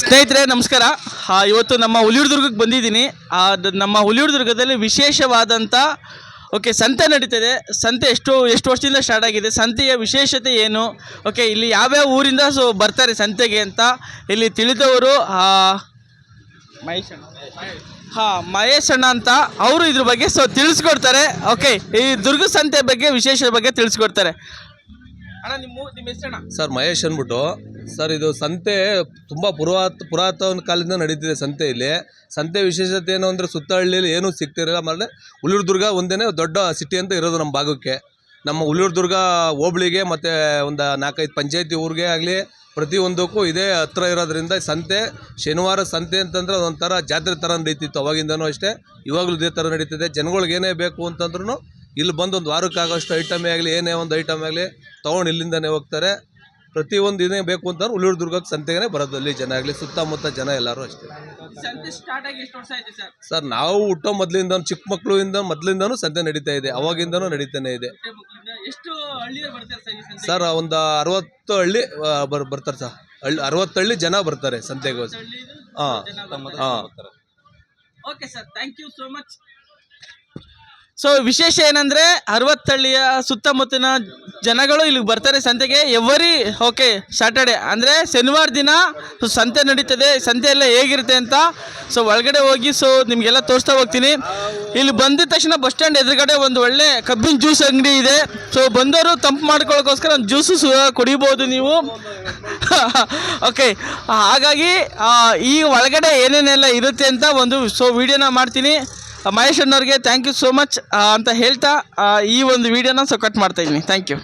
ಸ್ನೇಹಿತರೆ ನಮಸ್ಕಾರ. ಇವತ್ತು ನಮ್ಮ ಹುಲಿಯೂರ್ದುರ್ಗಕ್ಕೆ ಬಂದಿದ್ದೀನಿ. ಆ, ನಮ್ಮ ಹುಲಿಯೂರು ದುರ್ಗದಲ್ಲಿ ವಿಶೇಷವಾದಂಥ ಓಕೆ ಸಂತೆ ನಡೀತಿದೆ. ಸಂತೆ ಎಷ್ಟು ಎಷ್ಟು ವರ್ಷದಿಂದ ಸ್ಟಾರ್ಟ್ ಆಗಿದೆ ಸಂತೆಯ ವಿಶೇಷತೆ ಏನು? ಓಕೆ ಇಲ್ಲಿ ಯಾವ್ಯಾವ ಊರಿಂದ ಸೊ ಬರ್ತಾರೆ ಸಂತೆಗೆ ಅಂತ ಇಲ್ಲಿ ತಿಳಿದವರು ಆ, ಮಹೇಶ್ ಅಣ್ಣ ಹಾಂ ಮಹೇಶ್ ಅಣ್ಣ ಅಂತ ಅವರು ಇದ್ರ ಬಗ್ಗೆ ಸೊ ತಿಳಿಸ್ಕೊಡ್ತಾರೆ. ಓಕೆ ಈ ದುರ್ಗ ಸಂತೆ ಬಗ್ಗೆ ವಿಶೇಷ ಬಗ್ಗೆ ತಿಳಿಸ್ಕೊಡ್ತಾರೆ ಅಣ್ಣ ನಿಮ್ಮ ನಿಮ್ಮ ಹೆಸರಣ್ಣ ಸರ್, ಮಹೇಶ್ ಅಂದ್ಬಿಟ್ಟು. ಸರ್, ಇದು ಸಂತೆ ತುಂಬ ಪುರಾತ ಪುರಾತನ ಕಾಲದಿಂದ ನಡೀತಿದೆ ಸಂತೆ ಇಲ್ಲಿ. ಸಂತೆ ವಿಶೇಷತೆ ಏನು ಅಂದರೆ ಸುತ್ತ ಹಳ್ಳಿಯಲ್ಲಿ ಏನೂ ಸಿಗ್ತಿರಲ್ಲ ಆಮೇಲೆ ದುರ್ಗ ಒಂದೇ ದೊಡ್ಡ ಸಿಟಿ ಅಂತ ಇರೋದು ನಮ್ಮ ಭಾಗಕ್ಕೆ. ನಮ್ಮ ಹುಲಿಯೂರ್ದುರ್ಗ ಹೋಬಳಿಗೆ ಮತ್ತು ಒಂದು ನಾಲ್ಕೈದು ಪಂಚಾಯತಿ ಊರಿಗೆ ಆಗಲಿ ಪ್ರತಿಯೊಂದಕ್ಕೂ ಇದೇ ಹತ್ರ ಇರೋದ್ರಿಂದ ಸಂತೆ, ಶನಿವಾರ ಸಂತೆ ಅಂತಂದ್ರೆ ಅದೊಂಥರ ಜಾತ್ರೆ ಥರ ನಡೀತಿತ್ತು ಅವಾಗಿಂದನೂ ಅಷ್ಟೇ. ಇವಾಗಲೂ ಇದೇ ಥರ ನಡೀತಿದೆ. ಜನಗಳಿಗೆ ಏನೇ ಬೇಕು ಅಂತಂದ್ರೂ ಇಲ್ಲಿ ಬಂದು ಒಂದು ವಾರಕ್ಕಾಗೋಷ್ಟು ಐಟಮೇ ಆಗಲಿ ಏನೇ ಒಂದು ಐಟಮ್ ಆಗಲಿ ತೊಗೊಂಡು ಇಲ್ಲಿಂದನೇ ಹೋಗ್ತಾರೆ. ಪ್ರತಿಯೊಂದು ಇದೇ ಬೇಕು ಅಂತಂದ್ರೆ ಉಳಿಯೂರು ದುರ್ಗಕ್ಕೆ ಸಂತೆಗೆ ಬರೋದು ಅಲ್ಲಿ ಜನ ಆಗಲಿ ಸುತ್ತಮುತ್ತ ಜನ ಎಲ್ಲರೂ ಅಷ್ಟೇ. ಸರ್? ನಾವು ಹುಟ್ಟೋ ಮೊದಲಿಂದ ಚಿಕ್ಕ ಮಕ್ಕಳಿಂದ ಮೊದಲಿಂದನೂ ಸಂತೆ ನಡೀತಾ ಇದೆ ಅವಾಗಿಂದನೂ ನಡೀತಾನೆ ಇದೆ. ಸರ್ ಒಂದು ಅರವತ್ತು ಹಳ್ಳಿ ಬರ್ ಬರ್ತಾರೆ ಸರ್. ಹಳ್ಳಿ ಅರವತ್ತು ಹಳ್ಳಿ ಜನ ಬರ್ತಾರೆ ಸಂತೆಗೋಸ್ಕರ. ಹಾಂ ಹಾಂ. Okay sir thank you so much so ವಿಶೇಷ ಏನಂದ್ರೆ ಅರವತ್ತಳ್ಳಿಯ ಸುತ್ತಮುತ್ತಲಿನ ಜನಗಳು ಇಲ್ಲಿಗೆ ಬರ್ತಾರೆ ಸಂತೆಗೆ ಎವರಿ ಓಕೆ ಸ್ಯಾಟರ್ಡೆ ಅಂದರೆ ಶನಿವಾರ ದಿನ ಸಂತೆ ನಡೀತದೆ, ಸಂತೆ ಎಲ್ಲ ಹೇಗಿರುತ್ತೆ ಅಂತ. ಸೊ ಒಳಗಡೆ ಹೋಗಿ ಸೊ ನಿಮಗೆಲ್ಲ ತೋರಿಸ್ತಾ ಹೋಗ್ತೀನಿ. ಇಲ್ಲಿ ಬಂದಿದ ತಕ್ಷಣ ಬಸ್ ಸ್ಟ್ಯಾಂಡ್ ಎದುರುಗಡೆ ಒಂದು ಒಳ್ಳೆ ಕಬ್ಬಿನ ಜ್ಯೂಸ್ ಅಂಗಡಿ ಇದೆ. ಸೊ ಬಂದವರು ತಂಪು ಮಾಡ್ಕೊಳ್ಳೋಕ್ಕೋಸ್ಕರ ಒಂದು ಜ್ಯೂಸು ಸಹ ಕುಡಿಬೋದು ನೀವು. ಓಕೆ ಹಾಗಾಗಿ ಈ ಒಳಗಡೆ ಏನೇನೆಲ್ಲ ಇರುತ್ತೆ ಅಂತ ಒಂದು ಸೊ ವಿಡಿಯೋನ ಮಾಡ್ತೀನಿ. ಮಹೇಶ್ ಅಣ್ಣವ್ರಿಗೆ ಥ್ಯಾಂಕ್ ಯು ಸೋ ಮಚ್ ಅಂತ ಹೇಳ್ತಾ ಈ ಒಂದು ವಿಡಿಯೋನ ಸೊ ಕಟ್ ಮಾಡ್ತಾ ಇದ್ದೀನಿ. Thank you